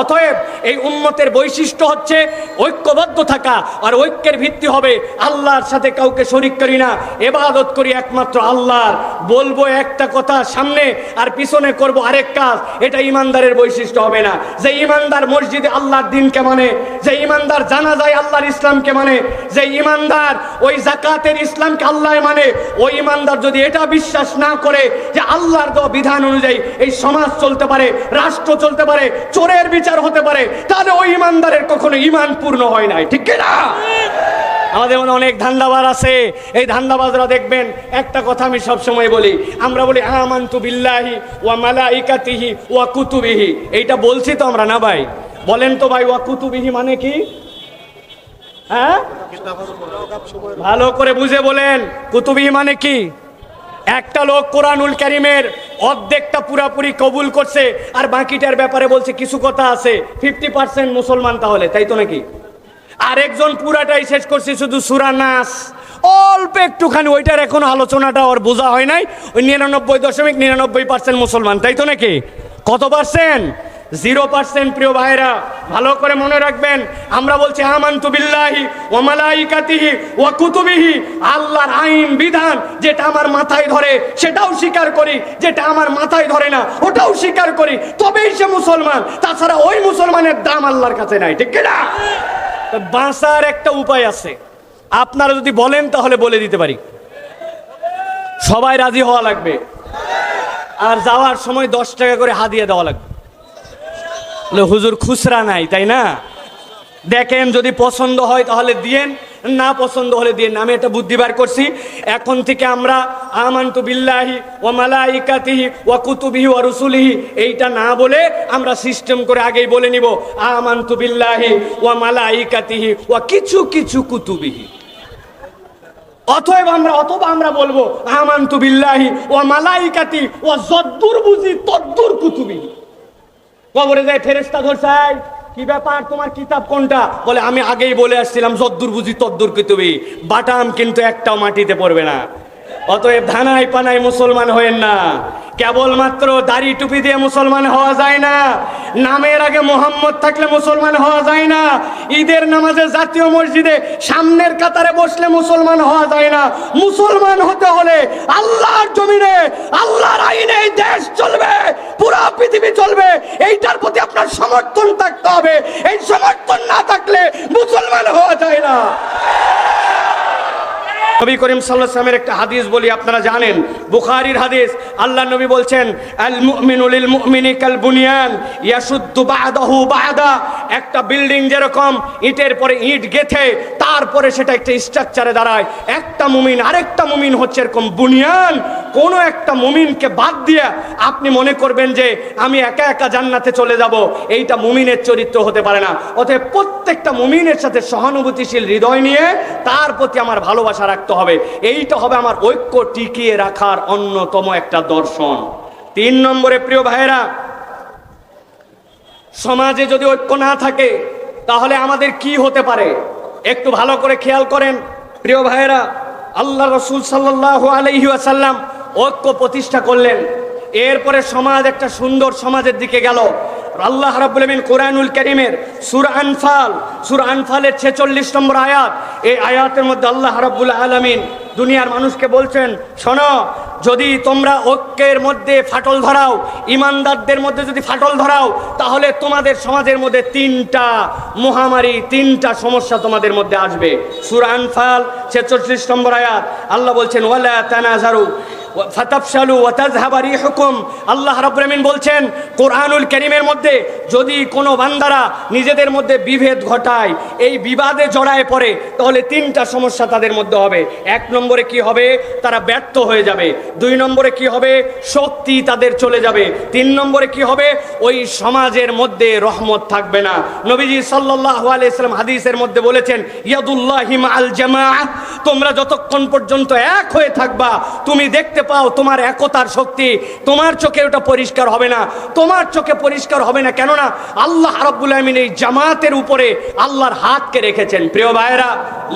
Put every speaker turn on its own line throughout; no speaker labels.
অতএব এই উম্মতের বৈশিষ্ট্য হচ্ছে ঐক্যবদ্ধ থাকা, আর ঐক্যের ভিত্তি হবে আল্লাহর সাথে কাউকে শরিক করি না, এবাদত করি একমাত্র আল্লাহর। বলব একটা কথা সামনে, আর পিছনে করব আরেক কাজ, এটা ইমানদারের বৈশিষ্ট্য হবে না। যে ইমানদার মসজিদে আল্লাহর দিনকে মানে যে ইমানদার জানা যায় আল্লাহর ইসলামকে মানে যে ইমানদার ওই জাকাতের ইসলামকে আল্লাহ মানে ওই ইমানদার যদি এটা বিশ্বাস না করে যে আল্লাহর দেওয়া বিধান অনুযায়ী এই সমাজ চলতে পারে, রাষ্ট্র চলতে পারে, চোরের বিচার হতে পারে, তাহলে ওই ইমানদারের কখনো ইমান পূর্ণ হয় নাই, ঠিক না আমাদের মনে অনেক ধান্দাবাজ আছে। এই ধান্দাবাজরা দেখবেন, একটা কথা আমি সবসময় বলি, আমরা বলি, আমান্তু বিল্লাহি ওয়া মালাইকাতিহি ওয়া কুতুবিহি। এইটা বলছি তো আমরা না ভাই? বলেন তো ভাই, ওয়া কুতুবিহি মানে কি? হ্যাঁ? ভালো করে বুঝে বলেন, কুতুবিহি মানে কি? একটা লোক কোরআনুল কারিমের অর্ধেকটা পুরাপুরি কবুল করছে, আর বাকিটার ব্যাপারে বলছে কিছু কথা আছে। ফিফটি পার্সেন্ট মুসলমান তাহলে, তাই তো নাকি? আরেকজন পুরাটাই শেষ করছে শুধু সুরা নাস। অল্প একটুখানি, ওইটার এখন আলোচনাটা ওর বোঝা হয় নাই। ওই নিরানব্বই দশমিক নিরানব্বই পার্সেন্ট মুসলমান, তাই তো নাকি? কত পার্সেন্ট জিরো পার্সেন্ট প্রিয় ভাইরা ভালো করে মনে রাখবেন, আমরা বলছি আমান্তু বিল্লাহি ও মালাইকাতিহি ও কুতুবিহি, আল্লাহর আইন, বিধান যেটা আমার মাথায় ধরে, সেটাও স্বীকার করি, যেটা আমার মাথায় ধরে না, ওটাও স্বীকার করি, তবেই সে মুসলমান, তাছাড়া ওই মুসলমানের দাম আল্লাহর কাছে নাই, ঠিক না বাঁচার একটা উপায় আছে, আপনারা যদি বলেন তাহলে বলে দিতে পারি। সবাই রাজি হওয়া লাগবে, আর যাওয়ার সময় দশ টাকা করে হাদিয়ে দেওয়া লাগবে। হুজুর খুচরা নাই, তাই না? দেখেন, যদি পছন্দ হয় তাহলে দিয়েন, না পছন্দ হলে দিয়েন আমি একটা বুদ্ধি বার করছি। এখন থেকে আমরা আমান্তু বিল্লাহি ও মালাইকাতিহি ও কুতুবিহি ও রসুলিহি, এইটা না বলে আমরা সিস্টেম করে আগেই বলে নিব, আমান্তু বিল্লাহি ও মালাইকাতিহি ও কিছু কিছু কুতুবিহি। অতএব আমরা, অথবা আমরা বলব, আমান্তু বিল্লাহি ও মালাইকাতি ও যদ্দুর বুঝি তদ্দুর কুতুবিহি। কবরে যায় ফেরেস্তা ধরছাই কি ব্যাপার? তোমার কিতাব কোনটা? বলে, আমি আগেই বলে আসছিলাম, যদ্দুর বুঝি তদ্দুর কিতুবি। বাটাম কিন্তু একটাও মাটিতে পড়বে না। অতএব ধানাই পানাই মুসলমান হয়েন না। কেবলমাত্র দাড়ি টুপি দিয়ে মুসলমান হওয়া যায় না। নামের আগে মোহাম্মদ থাকলে মুসলমান হওয়া যায় না। ঈদের নামাজে জাতীয় মসজিদে সামনের কাতারে বসলে মুসলমান হওয়া যায় না। মুসলমান হতে হলে আল্লাহর জমিনে, আল্লাহর আইনে এই দেশ চলবে, পুরো পৃথিবী চলবে। এইটার প্রতি আপনার সমর্থন থাকতে হবে। এই সমর্থন না থাকলে মুসলমান হওয়া যায় না নবী করিম সাল্লাহ সালামের একটা হাদিস বলি, আপনারা জানেন, বুখারির হাদিস আল্লাহ নবী বলছেন আল মুমিনুলিল মুমিনি কাল বুনিয়ান ইয়াসুদ্দু বাদাহু বাদা। একটা বিল্ডিং যেরকম, ইটের পরে ইট গেথে, তারপরে সেটা একটা স্ট্রাকচারে দাঁড়ায়। একটা মুমিন, আরেকটা মুমিন হচ্ছে এরকম বুনিয়ান কোন একটা মুমিনকে বাদ দিয়ে আপনি মনে করবেন যে আমি একা একা জান্নাতে চলে যাব, এইটা মুমিনের চরিত্র হতে পারে না। অতএব প্রত্যেকটা মুমিনের সাথে সহানুভূতিশীল হৃদয় নিয়ে তার প্রতি আমার ভালোবাসা রাখতে হবে। এইটা হবে আমার ঐক্য টিকিয়ে রাখার অন্যতম একটা দর্শন। তিন নম্বরে, প্রিয় ভাইয়েরা, সমাজে যদি ঐক্য না থাকে, তাহলে আমাদের কি হতে পারে? একটু ভালো করে খেয়াল করেন, প্রিয় ভাইয়েরা, আল্লাহ রসুল সাল্লাহ আলহি আসাল্লাম ঐক্য প্রতিষ্ঠা করলেন। এরপরে সমাজ একটা সুন্দর সমাজের দিকে গেল। আল্লাহ রাব্বুল আমিন কোরআনুল করিমের সুর আনফাল, সুর আনফালের 46 নম্বর আয়াত, এই আয়াতের মধ্যে আল্লাহ রাব্বুল আলামিন দুনিয়ার মানুষকে বলছেন, শোনো, যদি তোমরা ঐক্যের মধ্যে ফাটল ধরাও, ইমানদারদের মধ্যে যদি ফাটল ধরাও, তাহলে তোমাদের সমাজের মধ্যে তিনটা মহামারী, তিনটা সমস্যা তোমাদের মধ্যে আসবে। সূরা আনফাল 46 নম্বর আয়াত, আল্লাহ বলছেন, ওয়ালা তানাজারু ফাতাফশালু ওয়াতাযহাবা রিহুকুম। আল্লাহ রাব্বুল আমিন বলছেন, কোরআনুল কারীমের মধ্যে যদি কোনো বান্দারা নিজেদের মধ্যে বিভেদ ঘটায়, এই বিবাদে জড়ায় পড়ে, তাহলে তিনটা সমস্যা তাদের মধ্যে হবে। এক নম্বরে কি হবে? তারা ব্যর্থ হয়ে যাবে। দুই নম্বরে কি হবে? শক্তি তাদের চলে যাবে। তিন নম্বরে কি হবে? ওই সমাজের মধ্যে রহমত থাকবে না। নবীজি সাল্লাল্লাহু আলাইহি সাল্লাম হাদিসের মধ্যে বলেছেন, ইয়াদুল্লাহি মাআল জামাআহ, তোমরা যতক্ষণ পর্যন্ত এক হয়ে থাকবা, তুমি দেখতে পাও, তোমার একতার শক্তি, তোমার চোখে ওটা পরিষ্কার হবে না। তোমার চোখে পরিষ্কার হবে না কেননা আল্লাহ রাব্বুল আমিন এই জামাতের উপরে আল্লাহর হাতকে রেখেছেন। প্রিয় ভাইয়েরা,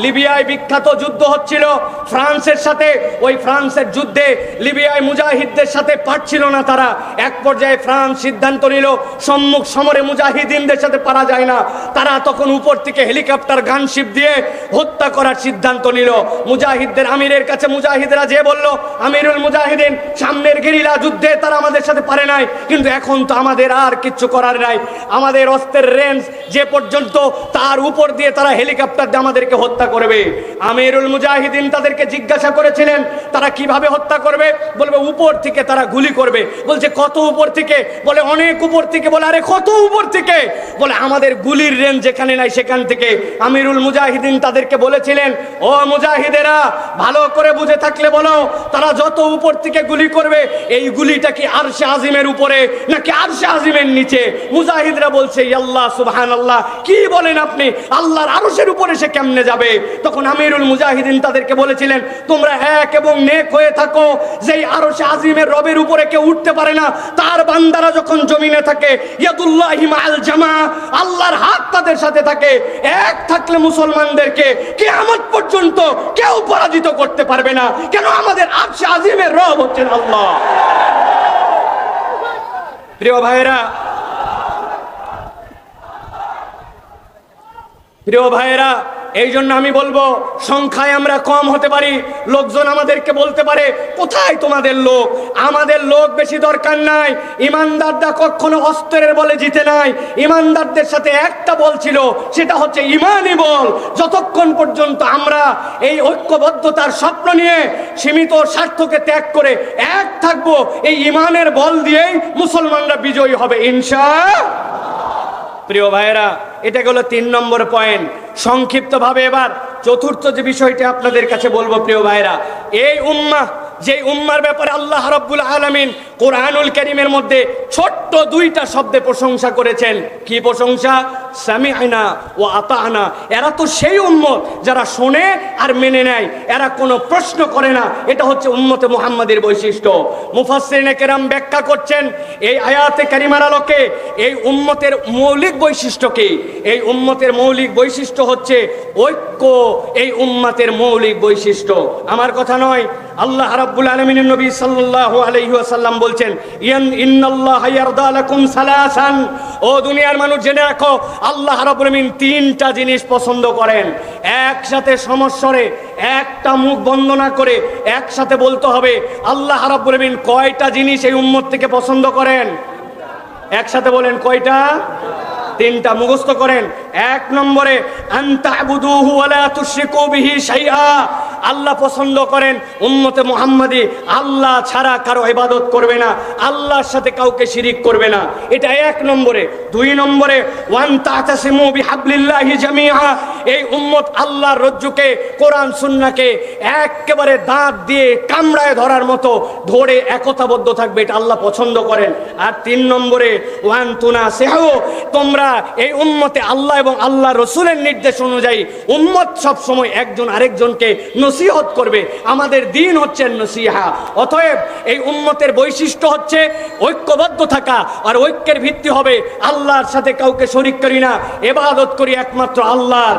লিবিয়ায় বিখ্যাত যুদ্ধ হচ্ছিল। ফ্রান্সের সাথে, ওই ফ্রান্সের যুদ্ধে লিবিয়ায় মুজাহিদদের সাথে পারছিল না তারা। এক পর্যায়ে ফ্রান্স সিদ্ধান্ত নিল, সম্মুখ সমরে মুজাহিদিনদের সাথে পারা যায় না। তারা তখন উপর থেকে হেলিকপ্টার, গানশিপ দিয়ে হত্যা করার সিদ্ধান্ত নিল। মুজাহিদদের আমিরের কাছে মুজাহিদরা যে বলল, আমিরুল মুজাহিদিন, সামনের গেরিলা যুদ্ধে তারা আমাদের সাথে পারে নাই, কিন্তু এখন তো আমাদের আর কিচ্ছু করার নাই। আমাদের অস্ত্রের রেঞ্জ যে পর্যন্ত, তার উপর দিয়ে তারা হেলিকপ্টার দিয়ে আমাদেরকে হত্যা করবে। আমিরুল মুজাহিদিন তাদেরকে জিজ্ঞাসা করেছিলেন, তারা কীভাবে হত্যা করবে? বলবে, উপর থেকে তারা গুলি করবে। বলছে, কত উপর থেকে? বলে, অনেক উপর থেকে। বলে, আরে, কত উপর থেকে? বলে, আমাদের গুলির রেঞ্জ যেখানে নাই সেখান থেকে। আমিরুল মুজাহিদিন তাদেরকে বলেছিলেন, ও মুজাহিদেরা, ভালো করে বুঝে থাকলে বলো, তারা যত উপর থেকে গুলি করবে, এই গুলিটা কি আরশে আজিমের উপরে নাকি আরশে আজিমের নিচে? মুজাহিদরা বলছে আল্লাহ সুবহান আল্লাহ কি বলেন আপনি? আল্লাহর আরশের উপরে সে কেমনে যাবে? তখন আমিরুল মুজাহিদিন তাদেরকে বলেছিলেন, তোমরা এক এবং নেক হয়ে থাকো। যেই আরশে আজিমের রবের উপরে কেউ উঠতে পারে না, তার বান্দারা যখন জমিনে থাকে, ইয়াদুল্লাহি মাআল জামা, আল্লাহর হাত তাদের সাথে থাকে। এক থাকলে মুসলমানদেরকে কিয়ামত পর্যন্ত কেউ পরাজিত করতে পারবে না। কেন আমাদের আরশে আজিমের রব হচ্ছেন আল্লাহ। প্রিয় ভাইরা প্রিয় ভাইয়েরা এই জন্য আমি বলব, সংখ্যায় আমরা কম হতে পারি। লোকজন আমাদেরকে বলতে পারে, কোথায় তোমাদের লোক? আমাদের লোক বেশি দরকার নাই। ইমানদাররা কখনো অস্ত্রের বলে জিতে নাই। ইমানদারদের সাথে একটা বল ছিল, সেটা হচ্ছে ইমানই বল। যতক্ষণ পর্যন্ত আমরা এই ঐক্যবদ্ধতার স্বপ্ন নিয়ে সীমিত স্বার্থকে ত্যাগ করে এক থাকব, এই ইমানের বল দিয়েই মুসলমানরা বিজয়ী হবে, ইনশা প্রিয় ভাইয়েরা, এটা গেল তিন নম্বর পয়েন্ট। সংক্ষিপ্তভাবে এবার চতুর্থ যে বিষয়টি আপনাদের কাছে বলব প্রিয় ভাইরা এই উম্মাহ যে উম্মার ব্যাপারে আল্লাহ রব্বুল আলামিন কোরআনুল করিমের মধ্যে ছোট্ট দুইটা শব্দে প্রশংসা করেছেন। কি প্রশংসা? সামিআনা ও আতানা এরা তো সেই উম্মত যারা শোনে আর মেনে নেয়। এরা কোনো প্রশ্ন করে না। এটা হচ্ছে উম্মতে মুহাম্মাদের বৈশিষ্ট্য। মুফাসসিরিনে কেরাম ব্যাখ্যা করছেন, এই আয়াতে কারিমার আলোকে এই উম্মতের মৌলিক বৈশিষ্ট্য কি? এই উম্মতের মৌলিক বৈশিষ্ট্য হচ্ছে ঐক্য, এই উম্মতের মৌলিক বৈশিষ্ট্য। আমার কথা নয়, আল্লাহ রাব্বুল আলামিনের নবী সাল্লাল্লাহু আলাইহি ওয়াসাল্লাম বলছেন সালাসান। ও দুনিয়ার মানুষ জেনে রাখো, আল্লাহ রাব্বুল আলামিন তিনটা জিনিস পছন্দ করেন। একসাথে সমস্বরে একটা মুখ বন্ধ না করে একসাথে বলতে হবে, আল্লাহ রাব্বুল আলামিন কয়টা জিনিস এই উম্মত থেকে পছন্দ করেন? একসাথে বলেন, কয়টা? তিনটা মুখস্থ করেন। এক নম্বরে আনতাবুদুহু ওয়ালা তুশরিকু বিহি শাইআ। আল্লাহ পছন্দ করেন, উম্মতে মোহাম্মদে আল্লাহ ছাড়া কারও ইবাদত করবে না, আল্লাহর সাথে কাউকে শিরিক করবে না। এটা এক নম্বরে। দুই নম্বরে, ওয়ান তাতাসিমু বিহাবলিল্লাহি জামিআ। এই উম্মত আল্লাহর রজ্জুকে, কোরআন সুন্নাকে একেবারে দাঁত দিয়ে কামড়ায় ধরার মতো ধরে একতাবদ্ধ থাকবে, এটা আল্লাহ পছন্দ করেন। আর তিন নম্বরে ওয়ান তুনা সেহ, তোমরা এই উম্মতে আল্লাহ এবং আল্লাহ রসুলের নির্দেশ অনুযায়ী উম্মত সব সময় একজন আরেকজনকে নসিহত করবে। আমাদের দিন হচ্ছে নসিহা। অতএব এই উম্মতের বৈশিষ্ট্য হচ্ছে ঐক্যবদ্ধ থাকা, আর ঐক্যের ভিত্তি হবে আল্লাহর সাথে কাউকে শরিক করি না, এবাদত করি একমাত্র আল্লাহর।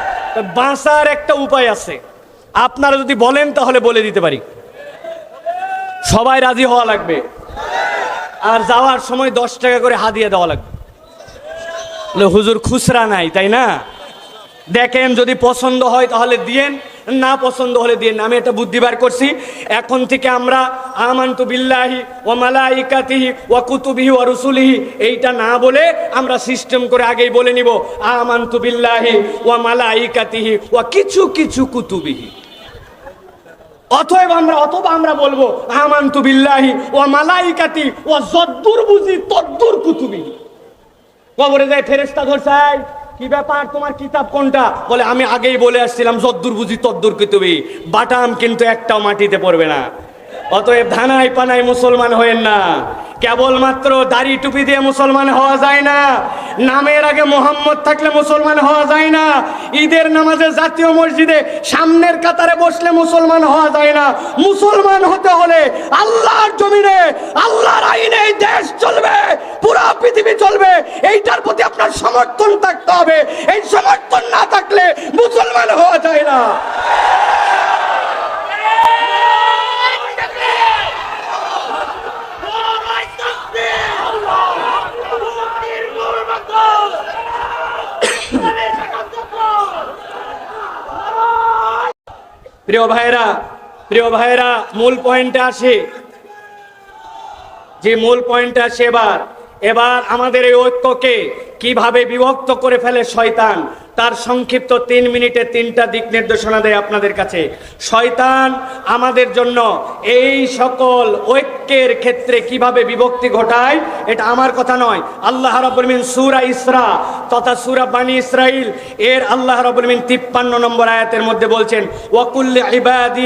বাঁচার একটা উপায় আছে। আপনারা যদি বলেন তাহলে বলে দিতে পারি। সবাই রাজি হওয়া লাগবে। আর যাওয়ার সময় দশ টাকা করে হাদিয়া দেওয়া লাগবে। হুজুর খুচরা নাই, তাই না? দেখেন যদি পছন্দ হয় তাহলে দিয়েন, না পছন্দ হলে দিয়েন আমি এটা বুদ্ধি বার করছি। এখন থেকে আমরা আমান্তু বিল্লাহি ও মালাইকাতিহি ও কুতুবিহি ও রসুলিহি, এইটা না বলে আমরা সিস্টেম করে আগেই বলে নিব, আমান্তু বিল্লাহি ও মালাইকাতিহি ও কিছু কিছু কুতুবিহি। অতএব আমরা অথবা আমরা বলব, আমান্তু বিল্লাহি ও মালাইকাতি ও যদ্দুর বুঝি তদ্দুর কুতুবি কবরে যায় ফেরেস্তা ধরছাই কি ব্যাপার? তোমার কিতাব কোনটা? বলে, আমি আগেই বলে আসছিলাম, যদ্দুর বুঝি তদ্দুর কিতবি বাটাম কিন্তু একটাও মাটিতে পড়বে না। অতএব ধানাই পানাই মুসলমান হয়েন না। কেবলমাত্র দাড়ি টুপি দিয়ে মুসলমান হওয়া যায় না। নামের আগে মোহাম্মদ থাকলে মুসলমান হওয়া যায় না। ঈদের নামাজে জাতীয় মসজিদে সামনের কাতারে বসলে মুসলমান হওয়া যায় না। মুসলমান হতে হলে আল্লাহর জমিনে, আল্লাহর আইনে এই দেশ চলবে, পুরো পৃথিবী চলবে। এইটার প্রতি আপনার সমর্থন থাকতে হবে। এই সমর্থন না থাকলে মুসলমান হওয়া যায় না। প্রিয় ভাইরা প্রিয় ভাইরা মূল পয়েন্টে আসে। যে মূল পয়েন্টে আসে এবার। এবার আমাদের এই ঐক্যকে কীভাবে বিভক্ত করে ফেলে শয়তান? তার সংক্ষিপ্ত তিন মিনিটে তিনটা দিক নির্দেশনা দেয় আপনাদের কাছে। শয়তান আমাদের জন্য এই সকল ঐক্যের ক্ষেত্রে কীভাবে বিভক্তি ঘটায়, এটা আমার কথা নয়। আল্লাহ রাব্বুল সুরা ইসরা তথা সুরা বানি ইসরাইল এর আল্লাহ মিন 53 নম্বর আয়াতের মধ্যে বলছেন ওয়াকুল্লি ইবাদি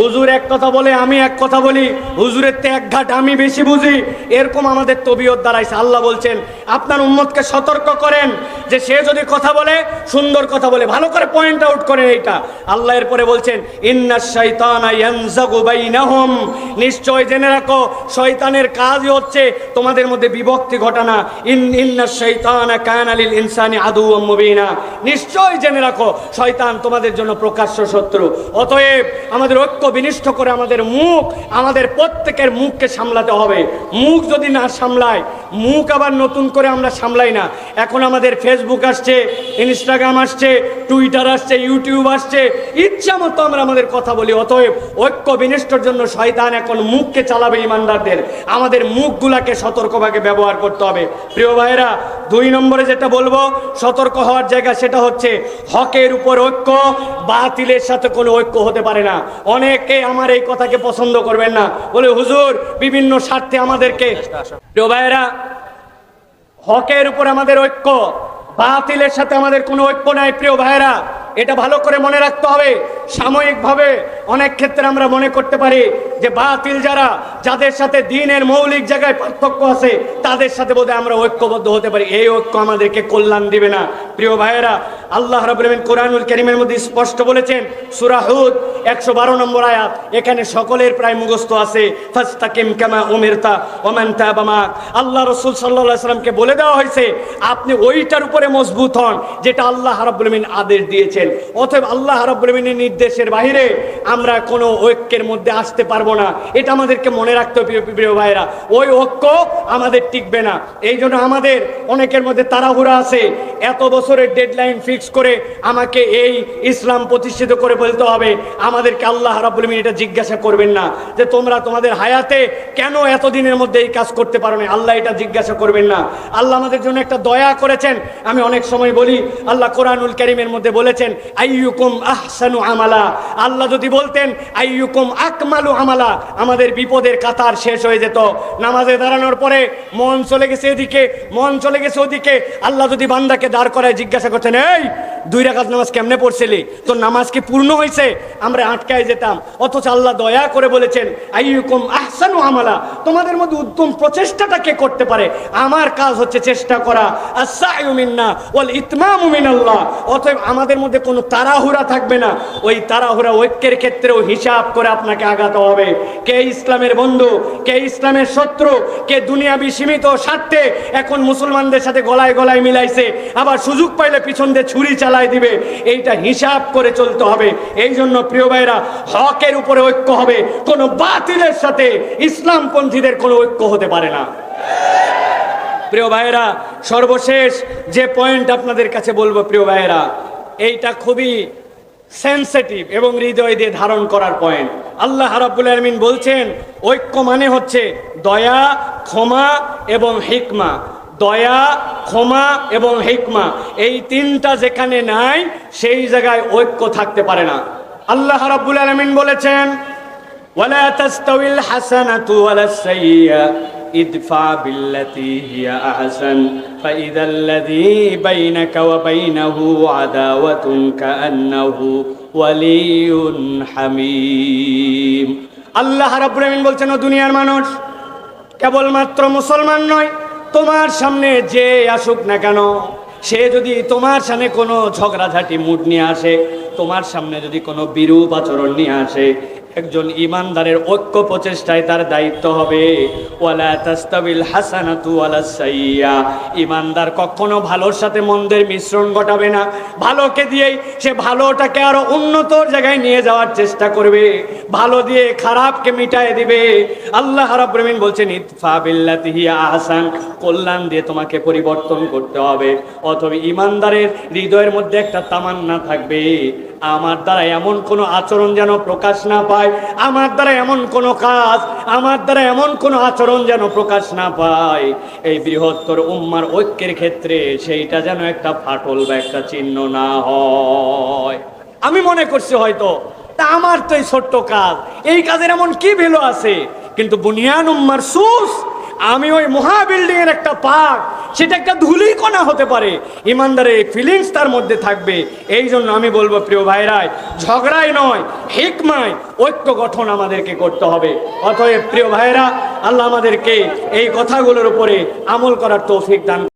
হুজুর এক কথা বলে, আমি এক কথা বলি। হুজুরের তে এক ঘাট আমি বেশি বুঝি। এরকম আমাদের তবিয়ত দাঁড়াইছে। আল্লাহ বলছেন, আপনার উম্মতকে সতর্ক করেন যে সে যদি কথা বলে, সুন্দর কথা বলে, ভালো করে পয়েন্ট আউট করেন এইটা। আল্লাহ এরপরে বলছেন, ইন্না বাইনাহুম। নিশ্চয় জেনে রাখো, শয়তানের কাজই হচ্ছে তোমাদের মধ্যে বিভক্তি ঘটানা। ইন ইন্না শাইতানা কানা লিল ইনসানি আদু মুবিনা। নিশ্চয় জেনে রাখো, শয়তান তোমাদের জন্য প্রকাশ্য শত্রু। অতএব আমাদের ঐক্য বিনিষ্ট করে আমাদের মুখ, আমাদের প্রত্যেকের মুখকে সামলাতে হবে। মুখ যদি না সামলায়, মুখ আবার নতুন করে আমরা সামলাই না। এখন আমাদের ফেসবুক আসছে ইনস্টাগ্রাম আসছে টুইটার আসছে ইউটিউব আসছে। ইচ্ছা মতো আমরা আমাদের কথা বলি, অতএব ঐক্য বিনিষ্টর জন্য শয়তান এখন মুখকে চালাবে ইমানদারদের। আমাদের মুখগুলাকে সতর্কভাবে ব্যবহার করতে হবে। প্রিয় ভাইয়েরা, দুই নম্বরে যেটা বলব, সতর্ক হওয়ার জায়গা সেটা হচ্ছে হকের উপর ঐক্য, বাতিলের সাথে কোনো ঐক্য হতে পারে না। অনেকে আমার এই কথাকে পছন্দ করবেন না। বলে, হুজুর, বিভিন্ন স্বার্থে আমাদেরকে হকের উপর আমাদের ঐক্য, বাতিলের সাথে আমাদের কোনো ঐক্য নাই প্রিয় ভাইয়েরা। এটা ভালো করে মনে রাখতে হবে। সাময়িকভাবে অনেক ক্ষেত্রে আমরা মনে করতে পারি যে বাতিল যারা, যাদের সাথে দিনের মৌলিক জায়গায় পার্থক্য আছে, তাদের সাথে বোধহয় আমরা ঐক্যবদ্ধ হতে পারি। এই ঐক্য আমাদেরকে কল্যাণ দিবে না। প্রিয় ভাইয়েরা আল্লাহ রাব্বুল আলামিন কোরআনুল কারীমের মধ্যে স্পষ্ট বলেছেন, সূরা হুদ 112 নম্বর আয়াত, এখানে সকলের প্রায় মুখস্থ আছে, ফাস্তাকিম কামা উমিরতা ওমান তাবা মাক আল্লাহ রসুল সাল্লাল্লাহু সাল্লামকে বলে দেওয়া হয়েছে, আপনি ওইটার উপরে মজবুত হন যেটা আল্লাহ রাব্বুল আলামিন আদেশ দিয়েছেন। অতএব আল্লাহ রাব্বুল আলামিনের নির্দেশের বাইরে আমরা কোনো ঐক্যের মধ্যে আসতে পারব না। এটা আমাদেরকে মনে রাখতে হবে, প্রিয় প্রিয় ভাইরা ওই ঐক্য আমাদের টিকবে না। এই জন্য আমাদের অনেকের মধ্যে তাড়াহুড়া আছে। এত বছরের ডেডলাইন ফিক্স করে আমাকে এই ইসলাম প্রতিষ্ঠিত করে বলতে হবে। আমাদেরকে আল্লাহ রাবুল এটা জিজ্ঞাসা করবেন না যে তোমরা তোমাদের হায়াতে কেন এতদিনের মধ্যে এই কাজ করতে পারো না আল্লাহ এটা জিজ্ঞাসা করবেন না। আল্লাহ আমাদের জন্য একটা দয়া করেছেন। আমি অনেক সময় বলি, আল্লাহ কোরআনুল করিমের মধ্যে বলেছেন, আইয়ুকুম আহসানু আমালা। আল্লাহ যদি বলতেন, আইয়ুকুম আকমালু আমালা। আমাদের বিপদের কাতার শেষ হয়ে যেত। নামাজে দাঁড়ানোর পরে মন চলে গেছে এদিকে, মন চলে গেছে ওদিকে। আল্লাহ যদি বান্দাকে দাঁড় করায় জিজ্ঞাসা করতেন, এই দুই রাকাত নামাজ কেমনে পড়ছিলি? তোর নামাজ কি পূর্ণ হয়েছে? আমরা আটকায় যেতাম। অথচ আল্লাহ দয়া করে বলেছেন, আইয়ুকুম আহসানু আমালা। তোমাদের মধ্যে উত্তম প্রচেষ্টাটা কে করতে পারে? আমার কাজ হচ্ছে চেষ্টা করা। আসায়ু মিন্না ওয়াল ইতমামু মিনাল্লাহ। অতএব আমাদের মধ্যে কোনো তাড়াহুড়া থাকবে না। ওই তাড়াহুড়া ঐক্যের ক্ষেত্রেও হিসাব করে আপনাকে আগাতে হবে। কে ইসলামের বন্ধু? কে ইসলামের শত্রু? কে দুনিয়াবি সীমিত স্বার্থে এখন মুসলমানদের সাথে গলায় গলায় মিলাইছে? আবার সুযোগ পাইলে পিছন দিয়ে ছুরি চালায় দিবে, এইটা হিসাব করে চলতে হবে। এই জন্য প্রিয় ভাইরা হকের উপরে ঐক্য হবে। কোনো বাতিলের সাথে ইসলামপন্থীদের কোনো ঐক্য হতে পারে না। প্রিয় ভাইয়েরা, সর্বশেষ যে পয়েন্ট আপনাদের কাছে বলব প্রিয় ভাইয়েরা, এইটা খুবই সেন্সিটিভ এবং হৃদয় দিয়ে ধারণ করার পয়েন্ট আল্লাহ রাব্বুল আলমিন বলছেন, ঐক্য মানে হচ্ছে দয়া, ক্ষমা এবং হিকমা। দয়া, ক্ষমা এবং হিকমা, এই তিনটা যেখানে নাই, সেই জায়গায় ঐক্য থাকতে পারে না। আল্লাহ রাব্বুল আলামিন বলেছেন, ওয়ালা তাস্তাউল হাসানাতু ওয়ালা সাইয়্যা, ইদফা বিল্লাতি হিয়া আহসান ফাইদাল্লাযী বাইনাকা ওয়া বাইনাহু আদাওয়াতুন কাআন্নাহু ওয়ালিয়ুন হামীম। আল্লাহ রাব্বুল আলামিন বলছেন, ও দুনিয়ার মানুষ, কেবলমাত্র মুসলমান নয় তোমার সামনে যে আসুক না কেন, সে যদি তোমার সামনে কোনো ঝগড়াঝাটি মুড নিয়ে আসে, তোমার সামনে যদি কোনো বিরূপ আচরণ নিয়ে আসে একজন ইমানদারের ঐক্য প্রচেষ্টায় তার দায়িত্ব হবে। ওয়ালা তাস্তাবিল হাসানাতু ওয়ালা সাইয়্যা ইমানদার কখনো ভালোর সাথে মন্দের মিশ্রণ ঘটাবে না। ভালোকে দিয়েই সে ভালোটাকে আরও উন্নত জায়গায় নিয়ে যাওয়ার চেষ্টা করবে। ভালো দিয়ে খারাপকে মিটায় দিবে। আল্লাহ রাব্বুল বলছেন, ইতফা বিল্লাতি হিয়া আহসান। কল্যাণ দিয়ে তোমাকে পরিবর্তন করতে হবে। অথবা ইমানদারের হৃদয়ের মধ্যে একটা তামান্না থাকবে। আমার দ্বারা এমন কোনো আচরণ যেন প্রকাশ না পায়, আমার দ্বারা এমন কোনো কাজ, আমার দ্বারা এমন কোনো আচরণ যেন প্রকাশ না পায়। এই বৃহত্তর উম্মার ঐক্যের ক্ষেত্রে সেইটা যেন একটা ফাটল বা একটা চিহ্ন না হয়। আমি মনে করছি হয়তো, তা আমার তো এই ছোট্ট কাজ, এই কাজের এমন কি ভ্যালু আছে? কিন্তু বুনিয়ান উম্মার সুস আমি ওই মহা বিল্ডিং এর একটা পার্ক, সেটা একটা ধুলি কণা হতে পারে। ইমানদারের এই ফিলিংস তার মধ্যে থাকবে। এই জন্য আমি বলব, প্রিয় ভাইরাই, ঝগড়াই নয়, হিকমায়, ঐক্য গঠন আমাদেরকে করতে হবে। অতএব, প্রিয় ভাইরা আল্লাহ আমাদেরকে এই কথাগুলোর উপরে আমল করার তৌফিক দান